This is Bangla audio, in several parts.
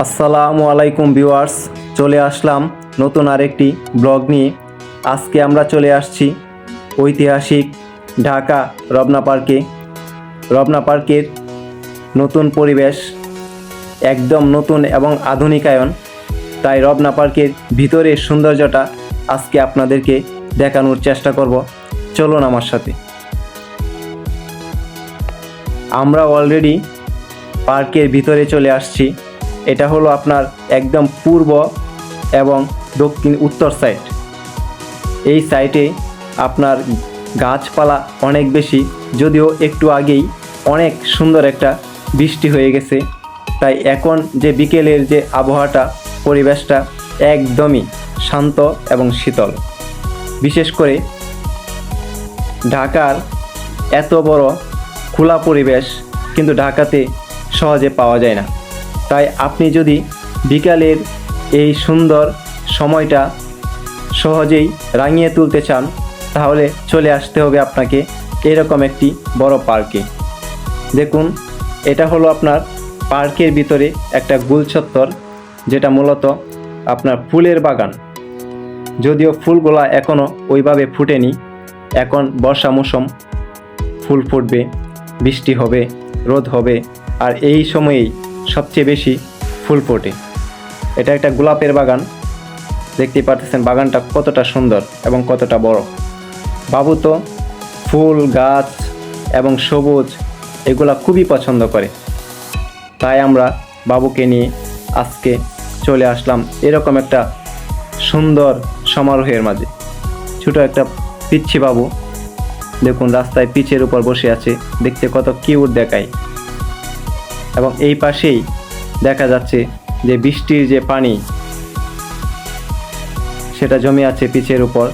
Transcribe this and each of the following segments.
আসসালামু আলাইকুম ভিউয়ার্স, চলে আসলাম নতুন আরেকটি ব্লগ নিয়ে। আজকে আমরা চলে আসছি ঐতিহাসিক ঢাকা রবনা পার্কে। রবনা পার্কের নতুন পরিবেশ, একদম নতুন এবং আধুনিকায়ন। তাই রবনা পার্কের ভিতরের সৌন্দর্যটা আজকে আপনাদেরকে দেখানোর চেষ্টা করব। চলুন আমার সাথে। আমরা অলরেডি পার্কের ভিতরে চলে আসছি। এটা হলো আপনার একদম পূর্ব এবং দক্ষিণ উত্তর সাইড এই সাইটে আপনার গাছপালা অনেক বেশি, যদিও একটু আগেই অনেক সুন্দর একটা বৃষ্টি হয়ে গেছে। তাই এখন যে বিকেলের যে আবহাওয়াটা, পরিবেশটা একদমই শান্ত এবং শীতল। বিশেষ করে ঢাকার এত বড় খোলা পরিবেশ কিন্তু ঢাকাতে সহজে পাওয়া যায় না। তাই আপনি যদি বিকালের এই সুন্দর সময়টা সহজেই রাঙিয়ে তুলতে চান, তাহলে চলে আসতে হবে আপনাকে এরকম একটি বড় পার্কে। দেখুন, এটা হলো আপনার পার্কের ভিতরে একটা গুলচত্বর যেটা মূলত আপনার ফুলের বাগান। যদিও ফুলগুলা এখনও ওইভাবে ফুটেনি, এখন বর্ষা মৌসুম ফুল ফুটবে, বৃষ্টি হবে, রোদ হবে, আর এই সময়েই সবচেয়ে বেশি ফুল ফোটে। এটা একটা গোলাপের বাগান। দেখতে পাচ্ছেন বাগানটা কতটা সুন্দর এবং কতটা বড়। বাবু তো ফুল, গাছ এবং সবুজ এগুলা খুবই পছন্দ করে। তাই আমরা বাবুকে নিয়ে আজকে চলে আসলাম এরকম একটা সুন্দর সমারোহের মাঝে। ছোট একটা পিচ্ছি বাবু। দেখুন রাস্তায় পিচের উপর বসে আছে। দেখতে কত কিউট দেখায়। এবং এই পাশেই দেখা যাচ্ছে যে বৃষ্টির যে পানি, সেটা জমে আছে পিচের উপর।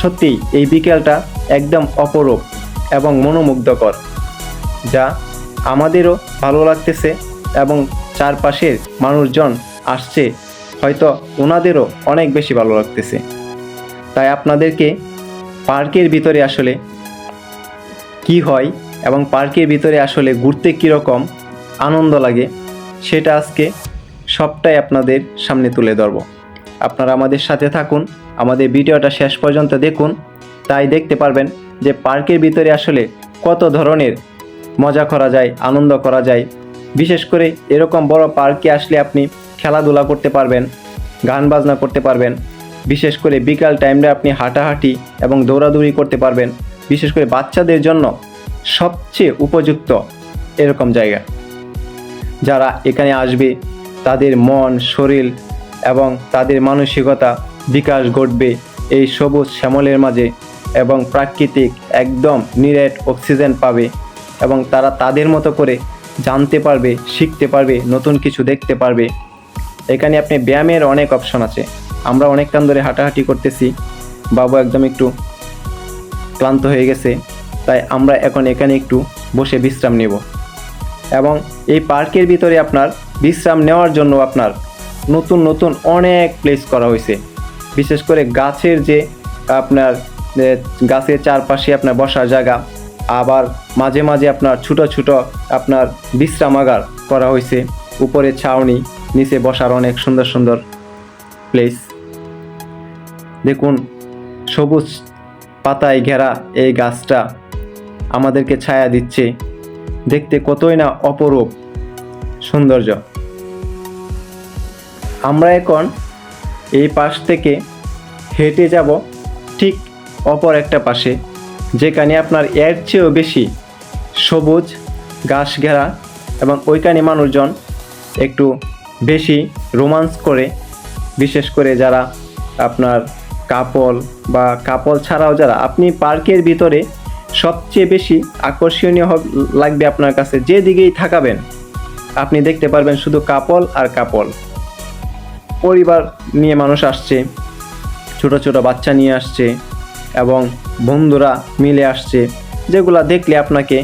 সত্যিই এই বিকেলটা একদম অপরূপ এবং মনোমুগ্ধকর, যা আমাদেরও ভালো লাগতেছে এবং চারপাশের মানুষজন আসছে, হয়তো ওনাদেরও অনেক বেশি ভালো লাগতেছে। তাই আপনাদেরকে পার্কের ভিতরে আসলে কি হয় এবং পার্কের ভিতরে আসলে ঘুরতে কীরকম আনন্দ লাগে, সেটা আজকে সবটাই আপনাদের সামনে তুলে ধরব। আপনারা আমাদের সাথে থাকুন, আমাদের ভিডিওটা শেষ পর্যন্ত দেখুন, তাই দেখতে পারবেন যে পার্কের ভিতরে আসলে কত ধরনের মজা করা যায়, আনন্দ করা যায়। বিশেষ করে এরকম বড় পার্কে আসলে আপনি খেলাধুলা করতে পারবেন, গান বাজনা করতে পারবেন। বিশেষ করে বিকাল টাইমে আপনি হাঁটাহাঁটি এবং দৌড়াদৌড়ি করতে পারবেন। বিশেষ করে বাচ্চাদের জন্য সবচেয়ে উপযুক্ত এরকম জায়গা। যারা এখানে আসবে, তাদের মন, শরীর এবং তাদের মানসিকতা বিকাশ ঘটবে এই সবুজ শ্যামলের মাঝে এবং প্রাকৃতিক একদম নিরেট অক্সিজেন পাবে এবং তারা তাদের মতো করে জানতে পারবে, শিখতে পারবে, নতুন কিছু দেখতে পারবে। এখানে আপনি ব্যায়ামের অনেক অপশন আছে। আমরা অনেকক্ষণ ধরে হাঁটাহাঁটি করতেছি। বাবু একদম একটু ক্লান্ত হয়ে গেছে। তাই আমরা এখন এখানে একটু বসে বিশ্রাম নেব। এবং এই পার্কের ভিতরে আপনার বিশ্রাম নেওয়ার জন্য আপনার নতুন নতুন অনেক প্লেস করা হয়েছে। বিশেষ করে গাছের যে আপনার গাছের চারপাশে আপনার বসার জায়গা, আবার মাঝে মাঝে আপনার ছোট ছোট আপনার বিশ্রামাগার করা হয়েছে। উপরে ছাউনি, নিচে বসার অনেক সুন্দর সুন্দর প্লেস দেখুন, সবুজ পাতায় ঘেরা এই গাছটা আমাদেরকে ছায়া দিচ্ছে। দেখতে কতই না অপরূপ সৌন্দর্য। আমরা এখন এই পাশ থেকে হেঁটে যাব ঠিক অপর একটা পাশে, যেখানে আপনার এর চেয়েও বেশি সবুজ ঘাস ঘেরা এবং ওইখানে মানুষজন একটু বেশি রোমান্স করে, বিশেষ করে যারা আপনার কাপল বা কাপল ছাড়াও যারা, আপনি পার্কের ভিতরে সবচেয়ে বেশি আকর্ষণীয় লাগবে আপনার কাছে যে দিকেই থাকাবেন। আপনি দেখতে পারবেন শুধু কাপল আর কাপল। পরিবার নিয়ে মানুষ আসছে, ছোট ছোট বাচ্চা নিয়ে আসছে এবং বন্ধুরা মিলে আসছে, যেগুলা দেখলে আপনাকে,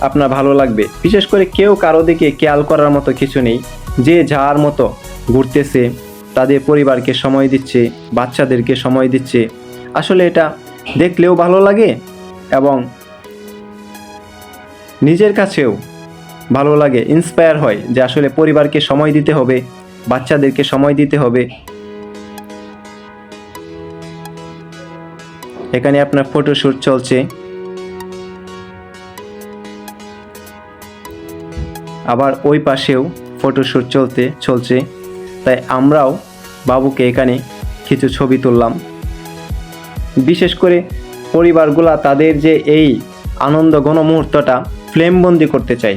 আপনার ভালো লাগবে। বিশেষ করে কেউ কারও দিকে খেয়াল করার মতো কিছু নেই। যে যার মতো ঘুরতেছে, তাদের পরিবারকে সময় দিচ্ছে, বাচ্চাদেরকে সময় দিচ্ছে। আসলে এটা দেখলেও ভালো লাগে এবং নিজের কাছেও ভালো লাগে ইন্সপায়ার হয় যে আসলে পরিবারকে সময় দিতে হবে, বাচ্চাদেরকে সময় দিতে হবে। এখানে আপনার ফটোশ্যুট চলছে। আবার ওই পাশেও ফটোশ্যুট চলতে, চলছে। তাই আমরাও বাবুকে এখানে কিছু ছবি তুললাম। বিশেষ করে পরিবারগুলা তাদের যে এই আনন্দ ঘন মুহূর্তটা ফ্লেমবন্দি করতে চাই।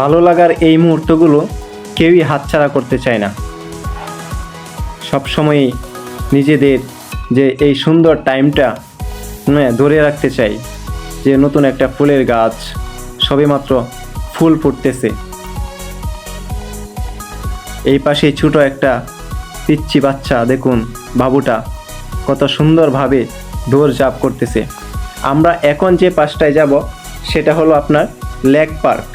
ভালো লাগার এই মুহূর্তগুলো কেউই হাতছাড়া করতে চায় না। সবসময়ই নিজেদের যে এই সুন্দর টাইমটা হ্যাঁ, ধরে রাখতে চাই যে নতুন একটা ফুলের গাছ সবেমাত্র ফুল ফুটতেছে। এই পাশে ছোট একটা পিচ্ছি বাচ্চা, দেখুন বাবুটা, কত সুন্দরভাবে দৌড় জাপ করতেছে। আমরা এখন যে পাশটায় যাব, সেটা হলো আপনার লেক পার্ক।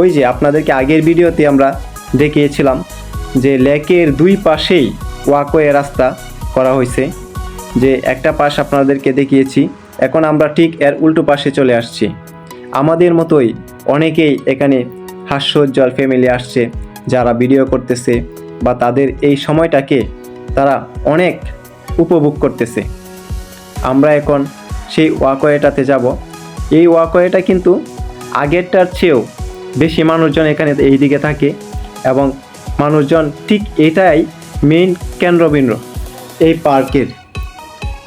ওই যে আপনাদেরকে আগের ভিডিওতে আমরা দেখিয়েছিলাম যে লেকের দুই পাশেই ওয়াকওয়ে রাস্তা করা হয়েছে, যে একটা পাশ আপনাদেরকে দেখিয়েছি। এখন আমরা ঠিক এর উল্টো পাশে চলে আসছি। আমাদের মতোই অনেকেই এখানে হাস্যোজ্জ্বল ফ্যামিলি আসছে। যারা ভিডিও করতেছে বা তাদের এই সময়টাকে তারা অনেক উপভোগ করতেছে। আমরা এখন সেই ওয়াকওয়েটাতে যাব। এই ওয়াকওয়েটা কিন্তু আগেরটার চেয়েও বেশি মানুষজন এখানে এই দিকে থাকে এবং মানুষজন ঠিক এটাই মেইন কেন্দ্রবিন্দু, এই পার্কের।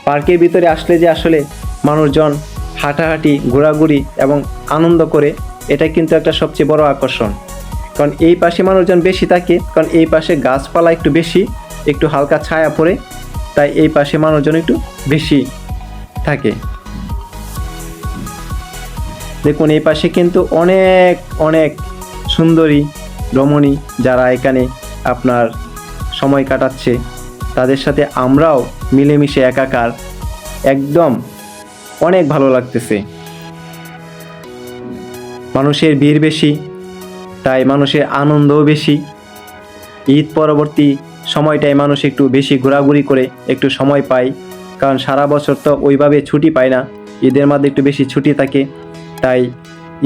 পার্কের ভিতরে আসলে যে আসলে মানুষজন হাঁটাহাঁটি, ঘোরাঘুরি এবং আনন্দ করে, এটা কিন্তু একটা সবচেয়ে বড় আকর্ষণ। কারণ এই পাশে মানুষজন বেশি থাকে, কারণ এই পাশে গাছপালা একটু বেশি, একটু হালকা ছায়া পড়ে, তাই এই পাশে মানুষজন একটু বেশি থাকে। দেখুন, এই পাশে কিন্তু অনেক অনেক সুন্দরী রমণী যারা এখানে আপনার সময় কাটাচ্ছে। তাদের সাথে আমরাও মিলেমিশে একাকার। একদম অনেক ভালো লাগতেছে। মানুষের ভিড় বেশি তাই মানুষের আনন্দও বেশি। ঈদ পরবর্তী সময়টায় মানুষ একটু বেশি ঘোরাঘুরি করে একটু সময় পায়, কারণ সারা বছর তো ওইভাবে ছুটি পায় না। ঈদের মধ্যে একটু বেশি ছুটি থাকে, তাই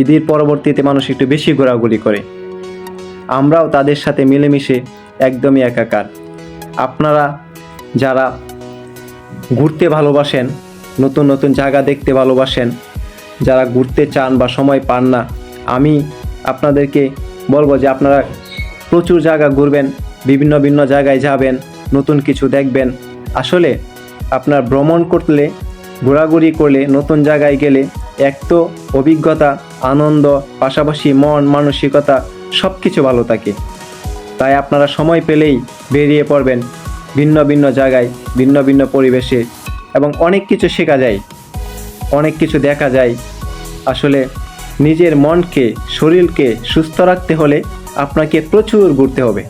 ঈদের পরবর্তীতে মানুষ একটু বেশি ঘোরাঘুরি করে। আমরাও তাদের সাথে মিলেমিশে একদমই একাকার। আপনারা যারা ঘুরতে ভালোবাসেন, নতুন নতুন জায়গা দেখতে ভালোবাসেন, যারা ঘুরতে চান বা সময় পান না, আমি আপনাদেরকে বলব যে আপনারা প্রচুর জায়গা ঘুরবেন, বিভিন্ন ভিন্ন জায়গায় যাবেন, নতুন কিছু দেখবেন। আসলে আপনার ভ্রমণ করলে, ঘোরাঘুরি করলে, নতুন জায়গায় গেলে এক তো অভিজ্ঞতা, আনন্দ, পাশাপাশি মন, মানসিকতা সব কিছু ভালো থাকে। তাই আপনারা সময় পেলেই বেরিয়ে পড়বেন ভিন্ন ভিন্ন জায়গায়, ভিন্ন ভিন্ন পরিবেশে এবং অনেক কিছু শেখা যায়, অনেক কিছু দেখা যায়। আসলে নিজের মনকে, শরীরকে সুস্থ রাখতে হলে আপনাকে প্রচুর ঘুরতে হবে।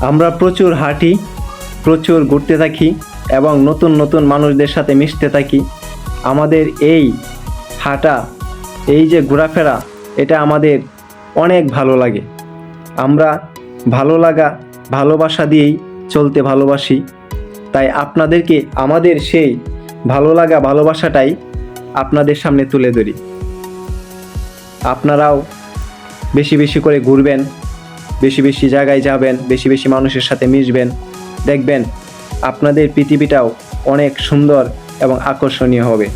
আমরা প্রচুর হাঁটি, প্রচুর ঘুরতে থাকি এবং নতুন নতুন মানুষদের সাথে মিশতে থাকি। আমাদের এই হাঁটা, এই যে ঘোরাফেরা, এটা আমাদের অনেক ভালো লাগে। আমরা ভালো লাগা, ভালোবাসা দিয়েই চলতে ভালোবাসি। তাই আপনাদেরকে আমাদের সেই ভালো লাগা, ভালোবাসাটাই আপনাদের সামনে তুলে ধরি। আপনারাও বেশি বেশি করে ঘুরবেন, বেশি বেশি জায়গায় যাবেন, বেশি বেশি মানুষের সাথে মিশবেন, দেখবেন আপনাদের পৃথিবীটাও অনেক সুন্দর এবং আকর্ষণীয় হবে।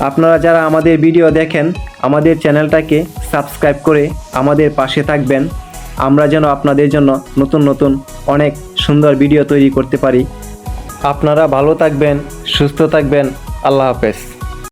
আপনারা যারা আমাদের ভিডিও দেখেন, আমাদের চ্যানেলটাকে সাবস্ক্রাইব করে আমাদের পাশে থাকবেন। আমরা যেন আপনাদের জন্য নতুন নতুন অনেক সুন্দর ভিডিও তৈরি করতে পারি। আপনারা ভালো থাকবেন, সুস্থ থাকবেন। আল্লাহ হাফেজ।